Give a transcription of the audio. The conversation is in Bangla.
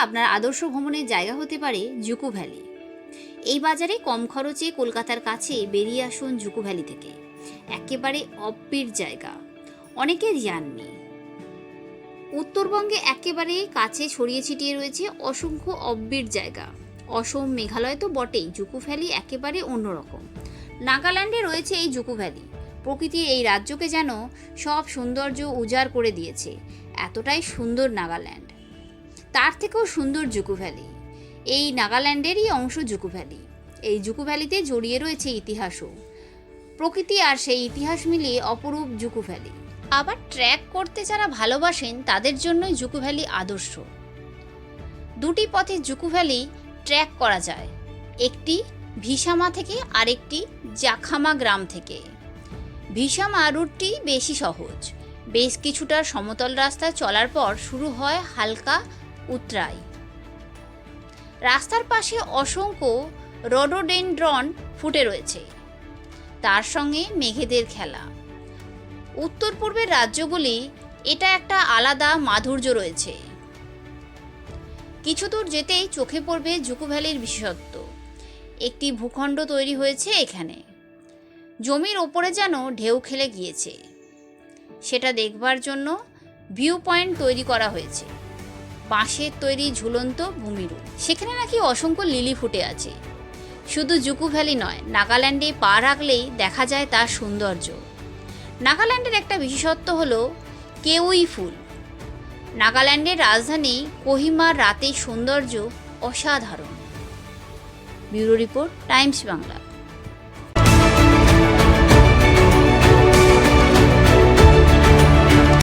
আপনার আদর্শ ভ্রমণের জায়গা হতে পারে জুকু ভ্যালি। এই বাজারে কম খরচে কলকাতার কাছে বেরিয়ে আসুন জুকু ভ্যালি থেকে। একেবারে অপ্পির জায়গা। অনেকে জাননি উত্তরবঙ্গে একেবারে কাছে ছড়িয়ে ছিটিয়ে রয়েছে অসংখ্য অব্বির জায়গা। অসম, মেঘালয় তো বটেই, জুকু ভ্যালি একেবারে অন্যরকম। নাগাল্যান্ডে রয়েছে এই জুকু ভ্যালি। প্রকৃতি এই রাজ্যকে যেন সব সৌন্দর্য উজাড় করে দিয়েছে। এতটাই সুন্দর নাগাল্যান্ড। তার থেকেও সুন্দর জুকু ভ্যালি। এই নাগাল্যান্ডেরই অংশ জুকু ভ্যালি। এই জুকু ভ্যালিতে জড়িয়ে রয়েছে ইতিহাসও। প্রকৃতি আর সেই ইতিহাস মিলিয়ে অপরূপ জুকু ভ্যালি। আবার ট্র্যাক করতে যারা ভালোবাসেন, তাদের জন্যই জুকু ভ্যালি আদর্শ। দুটি পথে জুকু ভ্যালি ট্র্যাক করা যায়। একটি ভিসামা থেকে আরেকটি জাখামা গ্রাম থেকে। ভিসামা রুটটি বেশি সহজ। বেশ কিছুটা সমতল রাস্তায় চলার পর শুরু হয় হালকা উতরাই। রাস্তার পাশে অসংখ্য রডোডেনড্রন ফুটে রয়েছে। তার সঙ্গে মেঘেদের খেলা। উত্তর পূর্বের রাজ্যগুলি, এটা একটা আলাদা মাধুর্য রয়েছে। কিছু দূর যেতেই চোখে পড়বে জুকু ভ্যালির বিশেষত্ব। একটি ভূখণ্ড তৈরি হয়েছে এখানে। জমির ওপরে যেন ঢেউ খেলে গিয়েছে। সেটা দেখবার জন্য ভিউ পয়েন্ট তৈরি করা হয়েছে। বাঁশের তৈরি ঝুলন্ত ভূমিরূপ। সেখানে নাকি অসংখ্য লিলি ফুটে আছে। শুধু জুকু ভ্যালি নয়, নাগাল্যান্ডে পা রাখলেই দেখা যায় তার সৌন্দর্য। নাগাল্যান্ডের একটা বিশেষত্ব হলো কেউই ফুল। নাগাল্যান্ডের রাজধানী কোহিমার রাতের সৌন্দর্য অসাধারণ। Bureau report, Times Bangla.